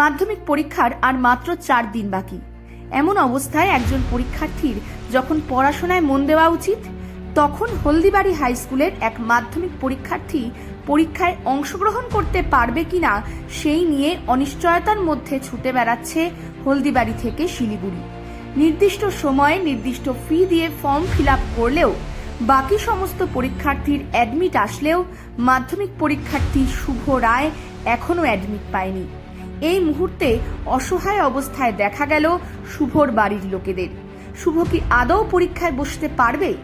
মাধ্যমিক পরীক্ষার আর মাত্র চার দিন বাকি। এমন অবস্থায় একজন পরীক্ষার্থীর যখন পড়াশোনায় মন দেওয়া উচিত, তখন হলদিবাড়ি হাই স্কুলের এক মাধ্যমিক পরীক্ষার্থী পরীক্ষায় অংশগ্রহণ করতে পারবে কিনা সেই নিয়ে অনিশ্চয়তার মধ্যে ছুটে বেড়াচ্ছে হলদিবাড়ি থেকে শিলিগুড়ি। নির্দিষ্ট সময়ে নির্দিষ্ট ফি দিয়ে ফর্ম ফিল করলেও বাকি সমস্ত পরীক্ষার্থীর অ্যাডমিট আসলেও মাধ্যমিক পরীক্ষার্থী শুভ রায় এখনও অ্যাডমিট পায়নি। এই মুহূর্তে অসহায় অবস্থায় দেখা গেল শুভর বাড়ির লোকেদের। শুভ কি আদৌ পরীক্ষায় বসতে পারবে?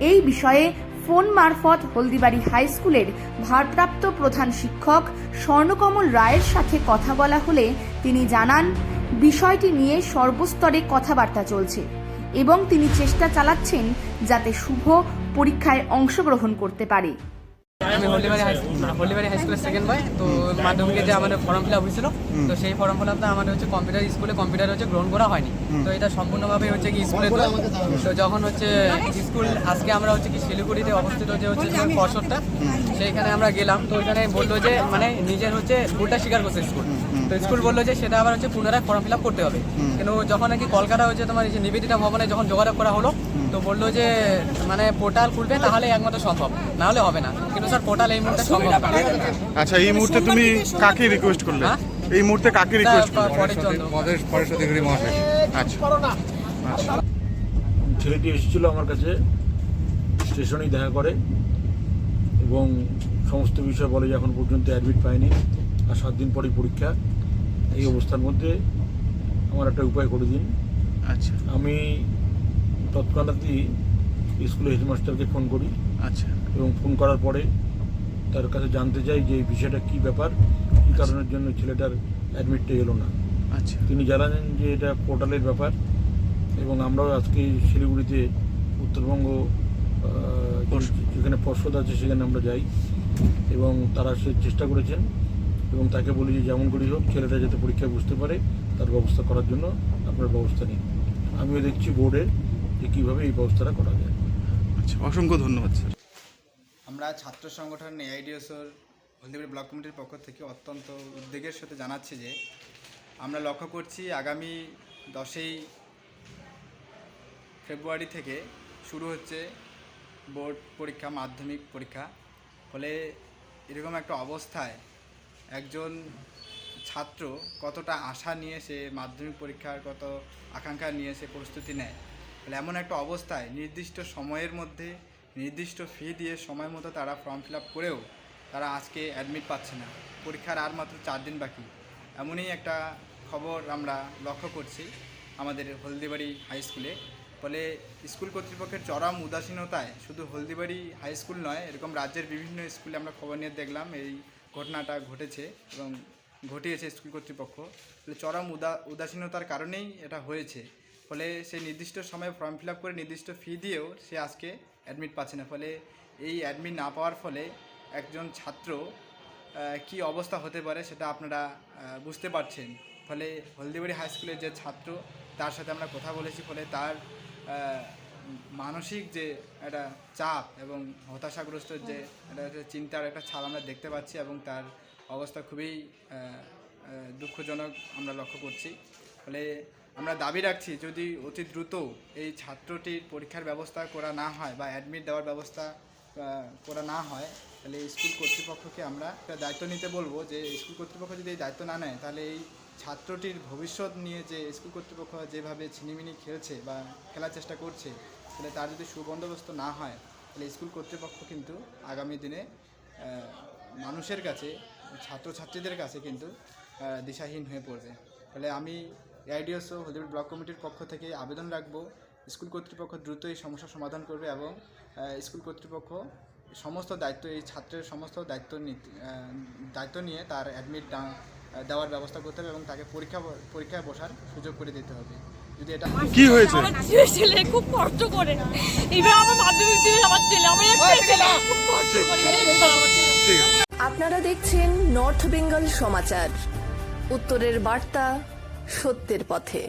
এই বিষয়ে ফোন মারফত হলদিবাড়ি হাই স্কুলের ভারপ্রাপ্ত প্রধান শিক্ষক স্বর্ণকমল রায়ের সাথে কথা বলা হলে তিনি জানান, বিষয়টি নিয়ে সর্বস্তরে কথাবার্তা চলছে এবং তিনি চেষ্টা চালাচ্ছেন যাতে শুভ পরীক্ষায় অংশগ্রহণ করতে পারে। আমি হলদিবাড়ি হাই হলদিবাড়ি হাই স্কুলের সেকেন্ড বয় তো মাধ্যমিকে যে আমাদের ফর্ম ফিল আপ হয়েছিল তো সেই ফর্ম ফিল আপটা আমাদের হচ্ছে কম্পিউটার স্কুলে কম্পিউটার হচ্ছে গ্রহণ করা হয়নি। তো এটা সম্পূর্ণভাবে হচ্ছে কি স্কুলে তো যখন হচ্ছে স্কুল আজকে আমরা হচ্ছে কি শিলিগুড়িতে অবস্থিত যে হচ্ছে পর্ষদটা সেইখানে আমরা গেলাম তো ওইখানে বলল যে মানে নিজের হচ্ছে ভুলটা স্বীকার করছে স্কুল তো স্কুল বলল যে সেটা আবার হচ্ছে পুনরায় ফর্ম ফিল আপ করতে হবে। কিন্তু যখন নাকি কলকাতা হচ্ছে তোমার এই যে নিবেদিতা ভবনে যখন যোগাযোগ করা হলো তো বলল যে মানে পোর্টাল খুলবে তাহলে একমাত্র সম্ভব। না হলে হবে না। কিন্তু স্যার পোর্টাল এই মুহূর্তে সম্ভব না। আচ্ছা এই মুহূর্তে তুমি কাকে রিকোয়েস্ট করলে? হ্যাঁ? এই মুহূর্তে কাকে রিকোয়েস্ট করলে? পরেশ পরেশ অধিকারী মহাশয়। আচ্ছা। ছেলেটি এসেছিল আমার কাছে স্টেশনেই দেখা করে এবং সমস্ত বিষয় বলে যে এখন পর্যন্ত অ্যাডমিট পায়নি আর সাত দিন পরেই পরীক্ষা। এই অবস্থার মধ্যে আমার একটা উপায় করে দিন। আচ্ছা। আমি তৎক্ষণাৎই স্কুলের হেডমাস্টারকে ফোন করি। আচ্ছা। এবং ফোন করার পরে তার কাছে জানতে চাই যে এই বিষয়টা কী ব্যাপার কী কারণের জন্য ছেলেটার অ্যাডমিটটা এলো না। আচ্ছা। তিনি জানালেন যে এটা পোর্টালের ব্যাপার এবং আমরাও আজকে শিলিগুড়িতে উত্তরবঙ্গ যেখানে পর্ষদ আছে সেখানে আমরা যাই এবং তারা সে চেষ্টা করেছেন এবং তাকে বলি যে যেমন করেই হোক ছেলেটা যাতে পরীক্ষায় বুঝতে পারে তার ব্যবস্থা করার জন্য আপনার ব্যবস্থা নিন। আমিও দেখছি বোর্ডে যে কীভাবে এই ব্যবস্থাটা করা যায়। আচ্ছা অসংখ্য ধন্যবাদ স্যার। আমরা ছাত্র সংগঠন এআইডিএসওর হলদিবাড়ি ব্লক কমিটির পক্ষ থেকে অত্যন্ত উদ্বেগের সাথে জানাচ্ছি যে আমরা লক্ষ্য করছি আগামী দশই ফেব্রুয়ারি থেকে শুরু হচ্ছে বোর্ড পরীক্ষা মাধ্যমিক পরীক্ষা। ফলে এরকম একটা অবস্থায় একজন ছাত্র কতটা আশা নিয়ে সে মাধ্যমিক পরীক্ষার কত আকাঙ্ক্ষা নিয়ে সে প্রস্তুতি নেয় ফলে এমন একটা অবস্থায় নির্দিষ্ট সময়ের মধ্যে, নির্দিষ্ট ফি দিয়ে সময় মতো তারা ফর্ম ফিল আপ করেও তারা আজকে অ্যাডমিট পাচ্ছে না। পরীক্ষার আর মাত্র চার দিন বাকি। এমনই একটা খবর আমরা লক্ষ্য করছি আমাদের হলদিবাড়ি হাই স্কুলে ফলে স্কুল কর্তৃপক্ষের চরম উদাসীনতায় শুধু হলদিবাড়ি হাই স্কুল নয়, এরকম রাজ্যের বিভিন্ন স্কুলে আমরা খবর নিয়ে দেখলাম এই ঘটনাটা ঘটেছে এবং ঘটিয়েছে স্কুল কর্তৃপক্ষ। চরম উদা, উদাসীনতার কারণেই এটা হয়েছে। ফলে সে নির্দিষ্ট সময়ে ফর্ম ফিল করে নির্দিষ্ট ফি দিয়েও সে আজকে অ্যাডমিট পাচ্ছে না। ফলে এই অ্যাডমিট না পাওয়ার ফলে একজন ছাত্র কি অবস্থা হতে পারে সেটা আপনারা বুঝতে পারছেন। ফলে হলদিবাড়ি হাই স্কুলের যে ছাত্র, তার সাথে আমরা কথা বলেছি। ফলে তার মানসিক যে একটা চাপ এবং হতাশাগ্রস্ত যে একটা চিন্তার একটা ছাপ আমরা দেখতে পাচ্ছি এবং তার অবস্থা খুবই দুঃখজনক আমরা লক্ষ্য করছি। ফলে আমরা দাবি রাখছি যদি অতি দ্রুত এই ছাত্রটির পরীক্ষার ব্যবস্থা করা না হয় বা অ্যাডমিট দেওয়ার ব্যবস্থা করা না হয়, তাহলে স্কুল কর্তৃপক্ষকে আমরা একটা দায়িত্ব নিতে বলব যে স্কুল কর্তৃপক্ষ যদি এই দায়িত্ব না নেয়, তাহলে এই ছাত্রটির ভবিষ্যৎ নিয়ে যে স্কুল কর্তৃপক্ষ যেভাবে ছিনিমিনি খেলছে বা খেলার চেষ্টা করছে, তাহলে তার যদি সুবন্দোবস্ত না হয়, তাহলে স্কুল কর্তৃপক্ষ কিন্তু আগামী দিনে মানুষের কাছে, ছাত্রছাত্রীদের কাছে কিন্তু দিশাহীন হয়ে পড়বে। ফলে আমি এআইডিএসও হলদিবাড়ি ব্লক কমিটির পক্ষ থেকে আবেদন রাখব। স্কুল কর্তৃপক্ষ দ্রুত এই সমস্যার সমাধান করবে এবং স্কুল কর্তৃপক্ষ সমস্ত দায়িত্ব এই ছাত্রের সমস্ত দায়িত্ব নিতে দায়িত্ব নিয়ে তার অ্যাডমিট দেওয়ার ব্যবস্থা করতে হবে এবং তাকে পরীক্ষা পরীক্ষায় বসার সুযোগ করে দিতে হবে। যদি এটা কি হয়েছে? আমার ছেলে খুব কষ্ট করে। এইবার আমার মাধ্যমিক দিবে আমার ছেলে আমার একটা ছেলে। খুব কষ্ট করে। আপনারা দেখছেন নর্থ বেঙ্গল সমাচার। উত্তরের বার্তা সত্যের পথে।